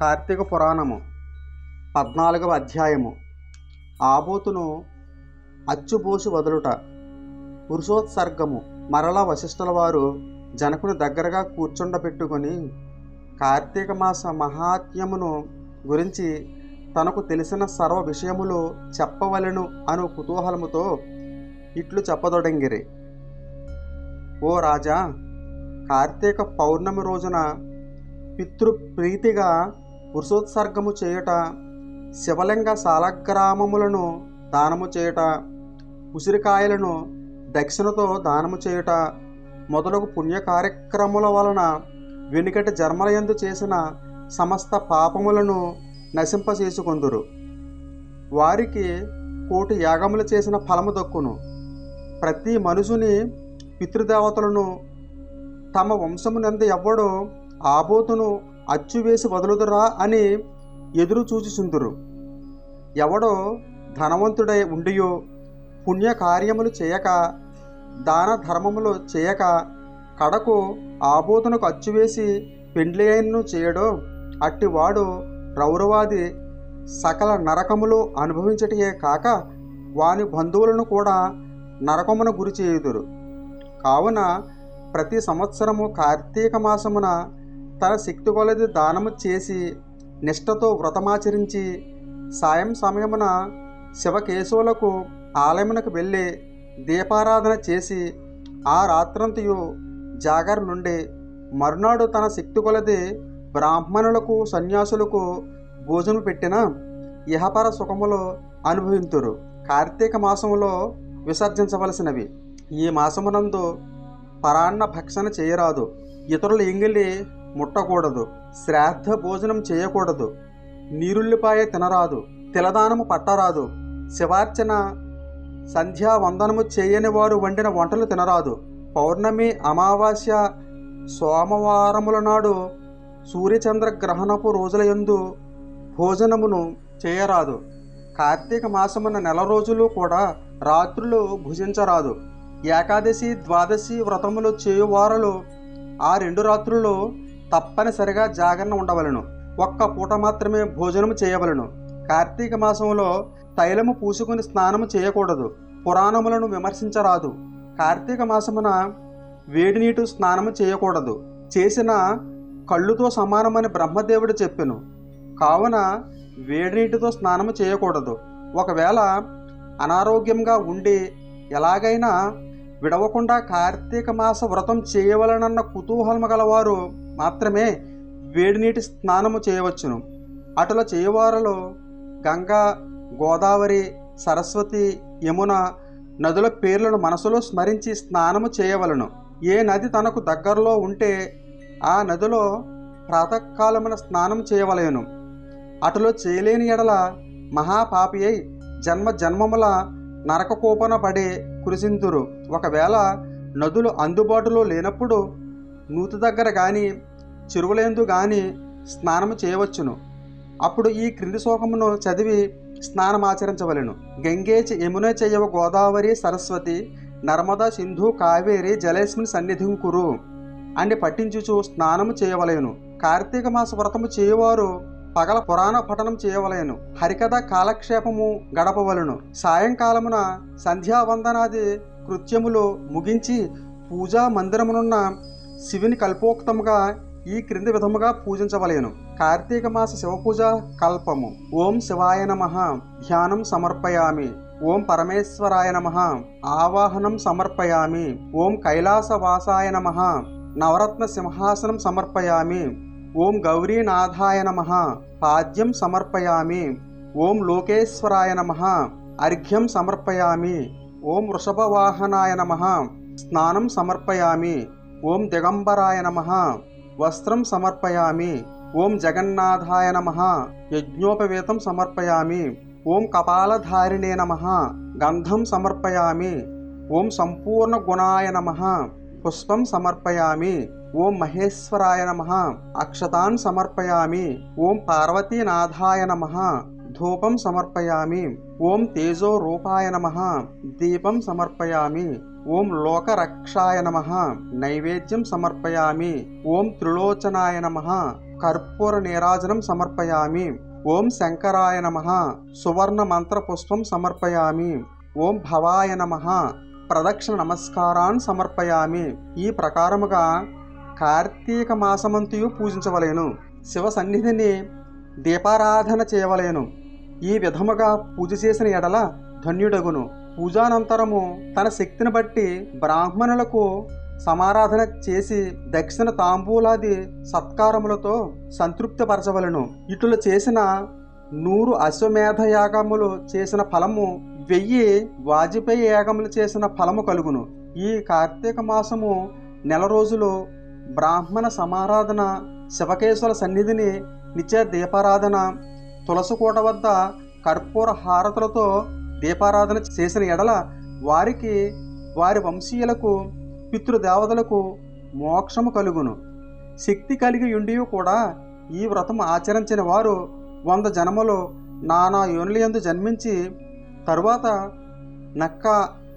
కార్తీక పురాణము పద్నాలుగవ అధ్యాయము. ఆబోతును అచ్చుబోసి వదులుట. పురుషోత్సర్గము. మరలా వశిష్ఠుల వారు జనకుని దగ్గరగా కూర్చుండబెట్టుకొని కార్తీక మాస మహాత్యమును గురించి తనకు తెలిసిన సర్వ విషయములు చెప్పవలెను అను కుతూహలముతో ఇట్లు చెప్పదొడంగిరి. ఓ రాజా కార్తీక పౌర్ణమి రోజున పితృప్రీతిగా పురుషోత్సర్గము చేయుట శివలింగ సాలగ్రామములను దానము చేయుట ఉసిరికాయలను దక్షిణతో దానము చేయుట మొదలగు పుణ్య కార్యక్రముల వలన వెనుకటి జన్మలయందు చేసిన సమస్త పాపములను నశింపచేసుకొందురు. వారికి కోటి యాగములు చేసిన ఫలము దక్కును. ప్రతి మనుషుని పితృదేవతలను తమ వంశమునందు ఎవ్వడో ఆబోతును అచ్చు వేసి వదులుదురా అని ఎదురు చూచిచుందురు ఎవడో ధనవంతుడై ఉండియో పుణ్యకార్యములు చేయక దాన ధర్మములు చేయక కడకు ఆబోతునకు అచ్చువేసి పెండ్లియన్ను చేయడో అట్టివాడు రౌరవాది సకల నరకములు అనుభవించటయే కాక వాని బంధువులను కూడా నరకమున గురి చేయుదురు. కావున ప్రతి సంవత్సరము కార్తీక మాసమున తన శక్తి కొలది దానము చేసి నిష్ఠతో వ్రతమాచరించి సాయం సమయమున శివకేశవులకు ఆలయమునకు వెళ్ళి దీపారాధన చేసి ఆ రాత్రంతయు జాగర నుండి మరునాడు తన శక్తి కొలది బ్రాహ్మణులకు సన్యాసులకు భోజనం పెట్టిన ఇహపర సుఖములు అనుభవింతురు. కార్తీక మాసములో విసర్జించవలసినవి. ఈ మాసమునందు పరాన్న భక్షణ చేయరాదు. ఇతరుల ఎంగిలి ముట్టకూడదు. శ్రాద్ధ భోజనం చేయకూడదు. నీరుల్లిపాయ తినరాదు. తిలదానము పట్టరాదు. శివార్చన సంధ్యా వందనము చేయని వారు వండిన వంటలు తినరాదు. పౌర్ణమి అమావాస్య సోమవారముల నాడు సూర్యచంద్ర గ్రహణపు రోజుల యందు భోజనమును చేయరాదు. కార్తీక మాసమున నెల రోజులు కూడా రాత్రులు భుజించరాదు. ఏకాదశి ద్వాదశి వ్రతములు చేయువారలు ఆ రెండు రాత్రులు తప్పనిసరిగా జాగరణ ఉండవలను. ఒక్క పూట మాత్రమే భోజనము చేయవలను. కార్తీక మాసంలో తైలము పూసుకుని స్నానము చేయకూడదు. పురాణములను విమర్శించరాదు. కార్తీక మాసమున వేడి నీటి స్నానము చేయకూడదు. చేసిన కళ్ళుతో సమానమని బ్రహ్మదేవుడు చెప్పెను. కావున వేడి నీటితో స్నానము చేయకూడదు. ఒకవేళ అనారోగ్యంగా ఉండి ఎలాగైనా విడవకుండా కార్తీక మాస వ్రతం చేయవలనన్న కుతూహలము గలవారు మాత్రమే వేడి నీటి స్నానము చేయవచ్చును. అటుల చేయవారలో గంగా గోదావరి సరస్వతి యమున నదుల పేర్లను మనసులో స్మరించి స్నానము చేయవలను. ఏ నది తనకు దగ్గరలో ఉంటే ఆ నదిలో ప్రాతకాలమున స్నానం చేయవలెను. అటులో చేయలేని ఎడల మహాపాపి అయి జన్మ జన్మముల నరకకోపన పడే కురిసింతురు ఒకవేళ నదులు అందుబాటులో లేనప్పుడు నూతి దగ్గర కానీ చెరువులేందు కానీ స్నానము చేయవచ్చును. అప్పుడు ఈ క్రింది శోకమును చదివి స్నానమాచరించవలెను. గంగేచి యమున చెయ్యవ గోదావరి సరస్వతి నర్మద సింధు కావేరి జలేస్మిన్ సన్నిధింకురు అని పట్టించుచు స్నానము చేయవలేను. కార్తీక మాస వ్రతము చేయువారు పగల పురాణ పఠనం చేయవలేను. హరికథ కాలక్షేపము గడపవలను. సాయంకాలమున సంధ్యావందనాది కృత్యములు ముగించి పూజా మందిరమునున్న శివుని కల్పోక్తముగా ఈ క్రింది విధముగా పూజించవలేను. కార్తీక మాస శివపూజ కల్పము. ఓం శివాయ నమ. ధ్యానం సమర్పయామి. ఓం పరమేశ్వరాయ నమ. ఆవాహనం సమర్పయామి. ఓం కైలాసవాసాయ నమ. నవరత్న సింహాసనం సమర్పయామి. ఓం గౌరీనాథాయ నమ. పాద్యం సమర్పయామి. ఓం లోకేశ్వరాయ నమ. అర్ఘ్యం సమర్పయామి. ఓం వృషభవాహనాయ నమ. స్నానం సమర్పయామి. ఓం దిగంబరాయ నమ. వస్త్రం సమర్పయామి. ఓం జగన్నాథాయ నమ. యజ్ఞోపవేతం సమర్పయామి. ఓం కపాలధారిణే నమ. గంధం సమర్పయామి. ఓం సంపూర్ణ గుణాయ నమ. పుష్పం సమర్పయామి. ఓం మహేశ్వరాయ నమ. అక్షతాన్ సమర్పయామి. ఓం పార్వతీనాథాయ నమ. ధూపం సమర్పయామి. ఓం తేజో రూపాయ నమ దీపం సమర్పయామి. ఓం లోకరక్షాయ నమ నైవేద్యం సమర్పయామి. ఓం త్రిలోచనాయ నమ కర్పూర నీరాజనం సమర్పయామి. ఓం శంకరాయ నమ సువర్ణ మంత్ర పుష్పం సమర్పయామి. ఓం భవాయ నమ ప్రదక్షిణ నమస్కారాన్ని సమర్పయామి. ఈ ప్రకారముగా కార్తీక మాసమంతయు పూజించవలేను. శివ సన్నిధిని దీపారాధన చేయవలేను. ఈ విధముగా పూజ చేసిన ఎడల ధన్యుడగును. పూజానంతరము తన శక్తిని బట్టి బ్రాహ్మణులకు సమారాధన చేసి దక్షిణ తాంబూలాది సత్కారములతో సంతృప్తిపరచవలను. ఇటులు చేసిన నూరు అశ్వమేధ యాగములు చేసిన ఫలము వెయ్యి వాజపేయి యాగములు చేసిన ఫలము కలుగును. ఈ కార్తీక మాసము నెల రోజులు బ్రాహ్మణ సమారాధన శివకేశ్వర సన్నిధిని నిత్య దీపారాధన తులసికోట వద్ద కర్పూర హారతులతో దీపారాధన చేసిన ఎడల వారికి వారి వంశీయులకు పితృదేవతలకు మోక్షము కలుగును. శక్తి కలిగి ఉండి కూడా ఈ వ్రతం ఆచరించిన వారు వంద జన్మలో నానా యోనులందు జన్మించి తరువాత నక్క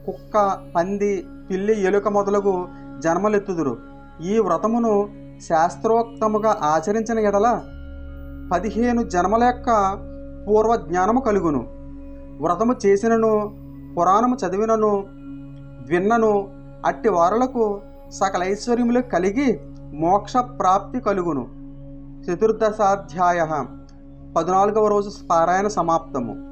కుక్క పంది పిల్లి ఎలుక మొదలగు జన్మలెత్తుదురు. ఈ వ్రతమును శాస్త్రోక్తముగా ఆచరించిన ఎడల పదిహేను జన్మల యొక్క పూర్వ జ్ఞానము కలుగును. వ్రతము చేసినను పురాణము చదివినను విన్నను అట్టి వారులకు సకల ఐశ్వర్యములు కలిగి మోక్ష ప్రాప్తి కలుగును. చతుర్దశాధ్యాయ పద్నాలుగవ రోజు పారాయణ సమాప్తము.